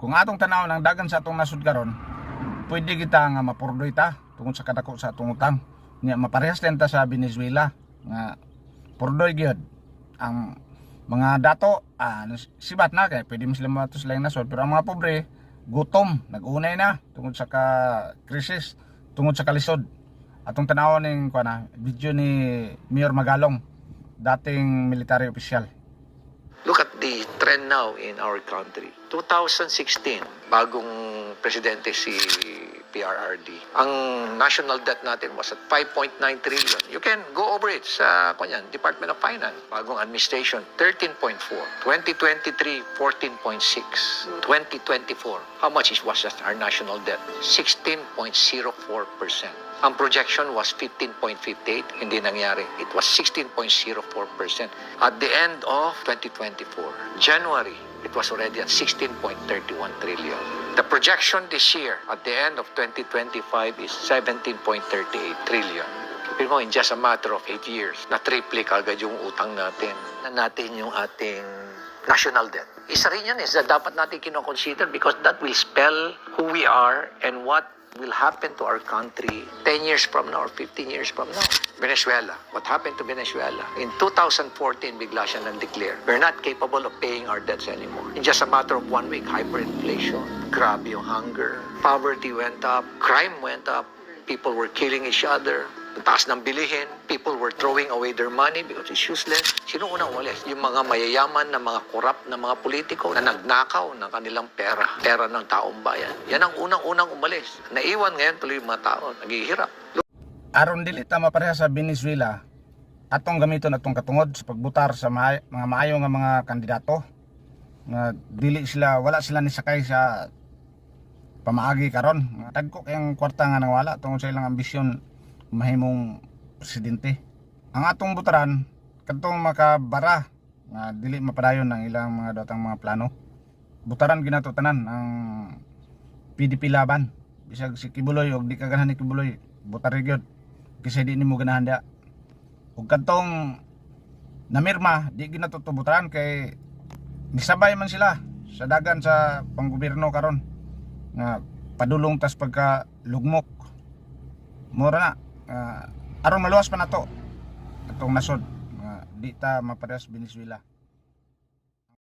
kung atong tanaw ng dagan sa atong nasud karon pwede kita nga mapurdoy ta tungod sa kadako sa atong utang. Nya maparehas din ta sa Venezuela. Nga purdoy gyud ang mga dato. Ah, sibat na kay pwede mo sila matos lang nasod. Pero ang mga pobre gutom. Nag-unay na tungod sa ka krisis tungod sa kalisod. Atong tanawon ning kuana video ni Mayor Magalong dating military official trend now in our country. 2016, bagong presidente si PRRD. Ang national debt natin was at 5.9 trillion. You can go over it sa kanyan, Department of Finance. Bagong administration, 13.4. 2023, 14.6. 2024, how much is was our national debt? 16.04%. Ang projection was 15.58, hindi nangyari. It was 16.04%. At the end of 2024, January, it was already at 16.31 trillion. The projection this year at the end of 2025 is 17.38 trillion. Pero mo, in just a matter of 8 years, na-triple kagad yung utang natin. Na natin yung ating national debt. Isa rin yan is that dapat natin kinoconsider because that will spell who we are and what will happen to our country 10 years from now or 15 years from now. Venezuela. What happened to Venezuela? In 2014, bigla siya nag-declare, we're not capable of paying our debts anymore. In just a matter of one week, hyperinflation, grabe yung hunger, poverty went up, crime went up, people were killing each other, taas ng bilihin, people were throwing away their money because it's useless. Sino unang umalis? Yung mga mayayaman na mga korap na mga politiko na nagnakaw ng kanilang pera, pera ng taong bayan. Yan ang unang-unang umalis. Naiwan ngayon tuloy yung mga tao, naghihirap. aron dili ta mapareha sa Venezuela atong gamiton atong katungod sa pagbutar sa maay- mga maayo nga mga kandidato nga dili sila wala sila ni sakay sa pamaagi karon nga dagko kayang kwarta nga nawala tungod sa ilang ambisyon mahimong presidente. Ang atong butaran kadtong makabara nga dili mapadayon ng ilang mga datang mga plano. Butaran ginato tanan ang PDP laban. Bisag si Kibuloy og di ka ganahan ni Kibuloy butar gyud. Kasi di nimo ganahan da ug kadtong namirma di ginatutubutan kay nisabay man sila sa dagan sa panggobyerno karon. Nga padulong tas pagka lugmok mura na Ah, aron maluwas pa nato atong nasod nga di ta maparehas Venezuela